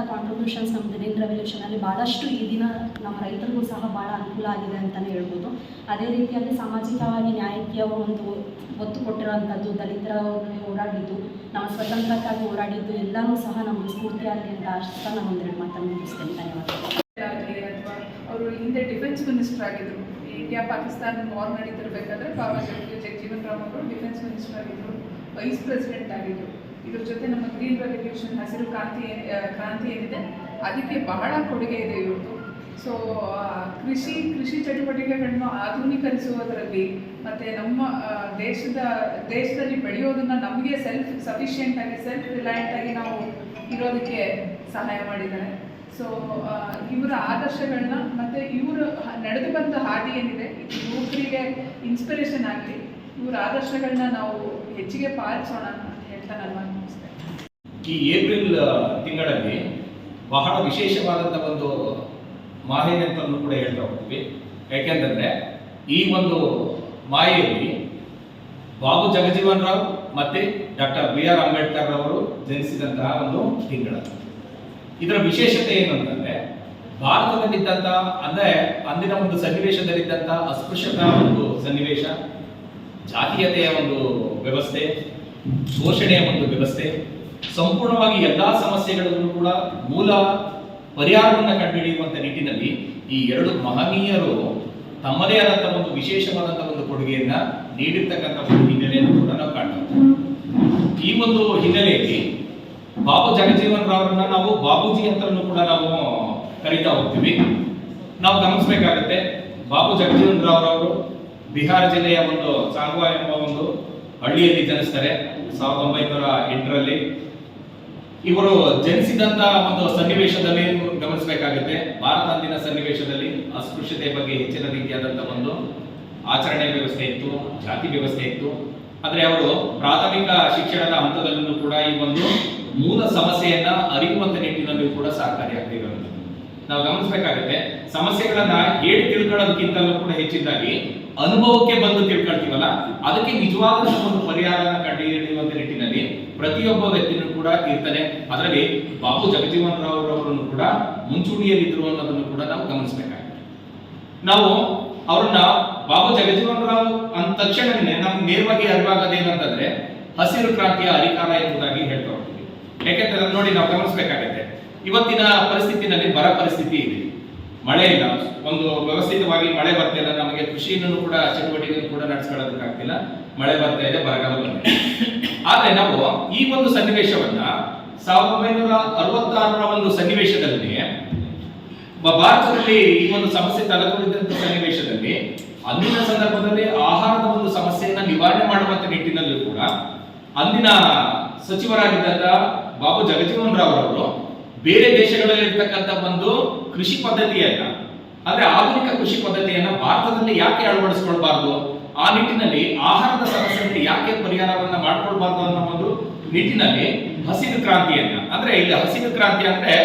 Revolutions ನಮ್ಮ green ರೆವಲ್ಯೂಷನಲ್ಲಿ ಭಾಳಷ್ಟು ಈ ದಿನ ನಮ್ಮ ರೈತರಿಗೂ ಸಹ ಭಾಳ ಅನುಕೂಲ ಆಗಿದೆ ಅಂತಲೇ ಹೇಳ್ಬೋದು. ಅದೇ ರೀತಿಯಾಗಿ ಸಾಮಾಜಿಕವಾಗಿ ನ್ಯಾಯಕ್ಕೆ ಒಂದು ಒತ್ತು ಕೊಟ್ಟಿರೋವಂಥದ್ದು ದಲಿತರ ಹೋರಾಡಿದ್ದು, ನಮ್ಮ ಸ್ವತಂತ್ರಕ್ಕಾಗಿ ಹೋರಾಡಿದ್ದು ಎಲ್ಲನೂ ಸಹ ನಮಗೆ ಸ್ಫೂರ್ತಿಯಾಗಲಿ ಅಂತ ಅಷ್ಟು ನಾನು ಒಂದೆರಡು ಮಾತನ್ನು ಮುಗಿಸ್ತೇನೆ. ಧನ್ಯವಾದ ಅವರು ಹಿಂದೆ ಡಿಫೆನ್ಸ್ ಮಿನಿಸ್ಟರ್ ಆಗಿದ್ದರು ಇಂಡಿಯಾ ಪಾಕಿಸ್ತಾನ ವಾರ್ ನಡೀತಿರ್ಬೇಕಾದ್ರೆ ಬಾಬಾ ಸಾಹೇಬ್ ಜಗಜೀವನ್ ರಾಮ್ ಅವರು ಡಿಫೆನ್ಸ್ ಮಿನಿಸ್ಟರ್ ಆಗಿದ್ದರು ವೈಸ್ ಪ್ರೆಸಿಡೆಂಟ್ ಆಗಿದ್ರು. ಇದ್ರ ಜೊತೆ ನಮ್ಮ ಗ್ರೀನ್ ರೆವಲ್ಯೂಷನ್ ಹಸಿರು ಕ್ರಾಂತಿ ಕ್ರಾಂತಿ ಏನಿದೆ, ಅದಕ್ಕೆ ಬಹಳ ಕೊಡುಗೆ ಇದೆ ಇವ್ರದ್ದು ಸೊ ಕೃಷಿ ಕೃಷಿ ಚಟುವಟಿಕೆಗಳನ್ನು ಆಧುನೀಕರಿಸುವುದರಲ್ಲಿ ಮತ್ತೆ ನಮ್ಮ ದೇಶದ, ದೇಶದಲ್ಲಿ ಬೆಳೆಯೋದನ್ನ ನಮಗೆ ಸೆಲ್ಫ್ ಸಫಿಷಿಯೆಂಟ್ ಆಗಿ ಸೆಲ್ಫ್ ರಿಲಯಂಟ್ ಆಗಿ ನಾವು ಇರೋದಕ್ಕೆ ಸಹಾಯ ಮಾಡಿದ್ದಾರೆ. ಸೊ ಇವರ ಆದರ್ಶಗಳನ್ನ ಮತ್ತೆ ಇವರು ನಡೆದು ಬಂದ ಹಾದಿ ಏನಿದೆ ಯುವಕರಿಗೆ ಇನ್ಸ್ಪಿರೇಷನ್ ಆಗಲಿ, ಇವರ ಆದರ್ಶಗಳನ್ನ ನಾವು ಹೆಚ್ಚಿಗೆ ಪಾಲಿಸೋಣ. ಈ ಏಪ್ರಿಲ್ ತಿಂಗಳಲ್ಲಿ ಬಹಳ ವಿಶೇಷವಾದಂಥ ಒಂದು ಮಾಹಿತಿ ಅಂತಲೂ ಕೂಡ ಹೇಳ್ತಾ ಹೋಗ್ತೀವಿ. ಯಾಕೆಂತಂದ್ರೆ, ಈ ಒಂದು ಮಾಯೆಯಲ್ಲಿ ಬಾಬು ಜಗಜೀವನ್ ರಾವ್ ಮತ್ತೆ ಡಾಕ್ಟರ್ ಬಿ ಆರ್ ಅಂಬೇಡ್ಕರ್ ಅವರು ಜನಿಸಿದಂತಹ ಒಂದು ತಿಂಗಳ. ಇದರ ವಿಶೇಷತೆ ಏನು ಅಂತಂದ್ರೆ ಭಾರತದಲ್ಲಿದ್ದಂಥ ಅಂದ್ರೆ ಅಂದಿನ ಒಂದು ಸನ್ನಿವೇಶದಲ್ಲಿದ್ದಂಥ ಅಸ್ಪೃಶ್ಯತಾ ಒಂದು ಸನ್ನಿವೇಶ, ಜಾತೀಯತೆಯ ಒಂದು ವ್ಯವಸ್ಥೆ ಶೋಷಣೆಯ ಒಂದು ವ್ಯವಸ್ಥೆ, ಸಂಪೂರ್ಣವಾಗಿ ಎಲ್ಲಾ ಸಮಸ್ಯೆಗಳನ್ನು ಕೂಡ ಮೂಲ ಪರಿಹಾರವನ್ನು ಕಂಡುಹಿಡಿಯುವಂತ ನಿಟ್ಟಿನಲ್ಲಿ ಈ ಎರಡು ಮಹನೀಯರು ತಮ್ಮದೇ ಆದಂತಹ ಒಂದು ವಿಶೇಷವಾದಂತಹ ಒಂದು ಕೊಡುಗೆಯನ್ನ ನೀಡಿರ್ತಕ್ಕಂಥ ಒಂದು ಹಿನ್ನೆಲೆಯನ್ನು ಕೂಡ ನಾವು ಕಾಣ್ತೇವೆ. ಈ ಒಂದು ಹಿನ್ನೆಲೆಯಲ್ಲಿ ಬಾಬು ಜಗಜೀವನ್ ರಾವ್ರನ್ನ ನಾವು ಬಾಬುಜಿ ಅಂತಲೂ ಕೂಡ ನಾವು ಕರೀತಾ ಹೋಗ್ತೀವಿ. ನಾವು ಗಮನಿಸಬೇಕಾಗತ್ತೆ, ಬಾಬು ಜಗಜೀವನ್ ರಾವ್ ಅವರು ಬಿಹಾರ ಜಿಲ್ಲೆಯ ಒಂದು ಸಾಂಗ್ವಾ ಎಂಬ ಒಂದು ಹಳ್ಳಿಯಲ್ಲಿ ಜನಿಸ್ತಾರೆ. ಸಾವಿರದ ಒಂಬೈನೂರ ಎಂಟರಲ್ಲಿ ಇವರು ಜನಿಸಿದಂತ ಒಂದು ಸನ್ನಿವೇಶದಲ್ಲಿ ಗಮನಿಸಬೇಕಾಗುತ್ತೆ. ಭಾರತ ಅಂದಿನ ಸನ್ನಿವೇಶದಲ್ಲಿ ಅಸ್ಪೃಶ್ಯತೆ ಬಗ್ಗೆ ಹೆಚ್ಚಿನ ರೀತಿಯಾದಂತಹ ಒಂದು ಆಚರಣೆ ವ್ಯವಸ್ಥೆ ಇತ್ತು, ಜಾತಿ ವ್ಯವಸ್ಥೆ ಇತ್ತು. ಆದರೆ ಅವರು ಪ್ರಾಥಮಿಕ ಶಿಕ್ಷಣದ ಹಂತದಲ್ಲೂ ಕೂಡ ಈ ಒಂದು ಮೂಲ ಸಮಸ್ಯೆಯನ್ನ ಅರಿಯುವಂತ ನಿಟ್ಟಿನಲ್ಲಿ ಕೂಡ ಸಹಕಾರಿಯಾಗ್ತಿರೋದು ನಾವು ಗಮನಿಸಬೇಕಾಗುತ್ತೆ, ಸಮಸ್ಯೆಗಳನ್ನ ಹೇಳಿ ತಿಳ್ಕೊಳ್ಳೋದಕ್ಕಿಂತಲೂ ಕೂಡ ಹೆಚ್ಚಿದ್ದಾಗಿ ಅನುಭವಕ್ಕೆ ಬಂದು ತಿಳ್ಕೊಳ್ತೀವಲ್ಲ ಅದಕ್ಕೆ ನಿಜವಾದ ಒಂದು ಪರಿಹಾರನ ಕಂಡುಹಿಡಿಯುವಂತ ನಿಟ್ಟಿನಲ್ಲಿ ಪ್ರತಿಯೊಬ್ಬ ವ್ಯಕ್ತಿನೂ ಕೂಡ ಇರ್ತಾನೆ. ಅದರಲ್ಲಿ ಬಾಬು ಜಗಜೀವನ್ ರಾವ್ ಅವರನ್ನು ಕೂಡ ಮುಂಚೂಣಿಯಲ್ಲಿದ್ದರು ಅನ್ನೋದನ್ನು ಕೂಡ ನಾವು ಗಮನಿಸಬೇಕಾಗಿದೆ. ನಾವು ಅವ್ರನ್ನ ಬಾಬು ಜಗಜೀವನ್ ರಾವ್ ಅಂದ ತಕ್ಷಣವೇ ನಮ್ಗೆ ನೇರವಾಗಿ ಅರಿವಾಗೋದೇನಂತಂದ್ರೆ ಹಸಿರು ಕ್ರಾಂತಿಯ ಅಧಿಕಾರ ಎಂಬುದಾಗಿ ಹೇಳ್ತಾ ಹೋಗ್ತೀವಿ. ಯಾಕೆಂದ್ರೆ ನೋಡಿ ನಾವು ಗಮನಿಸಬೇಕಾಗುತ್ತೆ. ಇವತ್ತಿನ ಪರಿಸ್ಥಿತಿನಲ್ಲಿ ಬರ ಪರಿಸ್ಥಿತಿ ಇದೆ. ಮಳೆ ಇಲ್ಲ. ಒಂದು ವ್ಯವಸ್ಥಿತವಾಗಿ ಮಳೆ ಬರ್ತಾ ಇಲ್ಲ. ನಮಗೆ ಕೃಷಿಯನ್ನು ಕೂಡ ಚಟುವಟಿಕೆಯನ್ನು ಕೂಡ ನಡೆಸ್ಕೊಳ್ಳೋದಕ್ಕಾಗ್ತಿಲ್ಲ. ಮಳೆ ಬರ್ತಾ ಇದೆ, ಬರಗಾಲ ಬಂದಿದೆ. ಆದ್ರೆ ನಾವು ಈ ಒಂದು ಸನ್ನಿವೇಶವನ್ನ ಸಾವಿರದ ಒಂಬೈನೂರ ಅರವತ್ತಾರರ ಒಂದು ಸನ್ನಿವೇಶದಲ್ಲಿ ಭಾರತದಲ್ಲಿ ಈ ಒಂದು ಸಮಸ್ಯೆ ತಲೆದೋರಿದಂತ ಸನ್ನಿವೇಶದಲ್ಲಿ, ಅಂದಿನ ಸಂದರ್ಭದಲ್ಲಿ ಆಹಾರದ ಒಂದು ಸಮಸ್ಯೆಯನ್ನ ನಿವಾರಣೆ ಮಾಡುವಂತ ನಿಟ್ಟಿನಲ್ಲೂ ಕೂಡ ಅಂದಿನ ಸಚಿವರಾಗಿದ್ದಂತ ಬಾಬು ಜಗಜೀವನ್ ರಾವ್ ಅವರು ಬೇರೆ ದೇಶಗಳಲ್ಲಿ ಇರ್ತಕ್ಕಂಥ ಒಂದು ಕೃಷಿ ಪದ್ಧತಿಯನ್ನ ಅಂದ್ರೆ ಆಧುನಿಕ ಕೃಷಿ ಪದ್ಧತಿಯನ್ನ ಭಾರತದಲ್ಲಿ ಯಾಕೆ ಅಳವಡಿಸ್ಕೊಳ್ಬಾರ್ದು? ಆ ನಿಟ್ಟಿನಲ್ಲಿ ಆಹಾರದ ಸಮಸ್ಯೆಗೆ ಯಾಕೆ ಪರಿಹಾರವನ್ನ ಮಾಡ್ಕೊಳ್ಬಾರ್ದು ಅನ್ನೋ ಒಂದು ನಿಟ್ಟಿನಲ್ಲಿ ಹಸಿರು ಕ್ರಾಂತಿಯನ್ನ. ಅಂದ್ರೆ ಇಲ್ಲಿ ಹಸಿರು ಕ್ರಾಂತಿ ಅಂದ್ರೆ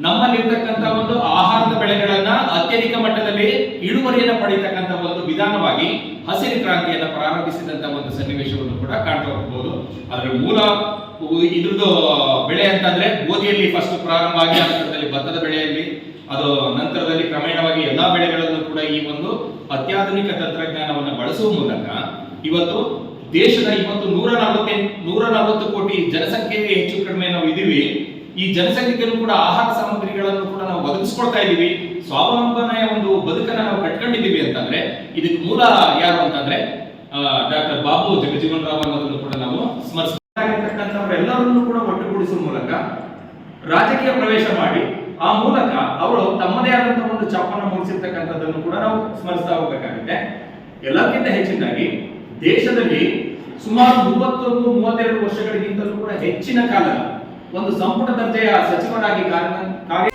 ನಮ್ಮಲ್ಲಿರ್ತಕ್ಕಂಥ ಒಂದು ಆಹಾರದ ಬೆಳೆಗಳನ್ನ ಅತ್ಯಧಿಕ ಮಟ್ಟದಲ್ಲಿ ಇಳುವರಿಯನ್ನು ಪಡೀತಕ್ಕಂಥ ಒಂದು ವಿಧಾನವಾಗಿ ಹಸಿರು ಕ್ರಾಂತಿಯನ್ನ ಪ್ರಾರಂಭಿಸಿದಂತ ಒಂದು ಸನ್ನಿವೇಶವನ್ನು ಕೂಡ ಕಾಣ್ತಾ ಹೋಗ್ಬೋದು ಅದರ ಮೂಲ ಇದ್ರದ್ದು ಬೆಳೆ ಅಂತಂದ್ರೆ ಗೋಧಿಯಲ್ಲಿ ಫಸ್ಟ್ ಪ್ರಾರಂಭ ಆಗಿ ಭತ್ತದ ಬೆಳೆಯಲ್ಲಿ ಅದು ನಂತರದಲ್ಲಿ ಕ್ರಮೇಣವಾಗಿ ಎಲ್ಲಾ ಬೆಳೆಗಳಲ್ಲೂ ಕೂಡ ಈ ಒಂದು ಅತ್ಯಾಧುನಿಕ ತಂತ್ರಜ್ಞಾನವನ್ನು ಬಳಸುವ ಮೂಲಕ ಇವತ್ತು ದೇಶದ ಇವತ್ತು ನೂರ ನಲವತ್ತೆಂಟು ನೂರ ನಲವತ್ತು ಕೋಟಿ ಜನಸಂಖ್ಯೆಗೆ ಹೆಚ್ಚು ಕಡಿಮೆ ನಾವು ಇದೀವಿ ಈ ಜನಸಂಖ್ಯೆಗೂ ಕೂಡ ಆಹಾರ ಸಾಮಗ್ರಿಗಳನ್ನು ಕೂಡ ನಾವು ಒದಗಿಸ್ಕೊಳ್ತಾ ಇದೀವಿ ಸ್ವಾವಲಂಬನೆಯ ಒಂದು ಬದುಕನ್ನ ನಾವು ಕಟ್ಕೊಂಡಿದ್ದೀವಿ ಅಂತಂದ್ರೆ, ಇದಕ್ಕೆ ಮೂಲ ಯಾರು ಅಂತಂದ್ರೆ ಡಾಕ್ಟರ್ ಬಾಬು ಜಗಜೀವನ್ ರಾವ್ ಅನ್ನೋದನ್ನು ಕೂಡ ನಾವು ಸ್ಮರಿಸತಕ್ಕಂಥವರೆಲ್ಲರನ್ನು ಕೂಡ ಒಟ್ಟುಗೂಡಿಸುವ ಮೂಲಕ ರಾಜಕೀಯ ಪ್ರವೇಶ ಮಾಡಿ ಆ ಮೂಲಕ ಅವರು ತಮ್ಮದೇ ಆದಂತಹ ಒಂದು ಛಾಪನ್ನು ಮೂಡಿಸಿರ್ತಕ್ಕಂಥದ್ದನ್ನು ಕೂಡ ನಾವು ಸ್ಮರಿಸ್ತಾ ಹೋಗಬೇಕಾಗುತ್ತೆ. ಎಲ್ಲಕ್ಕಿಂತ ಹೆಚ್ಚಿನದಾಗಿ ದೇಶದಲ್ಲಿ ಸುಮಾರು ಮೂವತ್ತೊಂದು, ಮೂವತ್ತೆರಡು ವರ್ಷಗಳಿಗಿಂತಲೂ ಕೂಡ ಹೆಚ್ಚಿನ ಕಾಲ ಒಂದು ಸಂಪುಟ ದರ್ಜೆಯ ಸಚಿವರಾಗಿ ಕಾರ್ಯ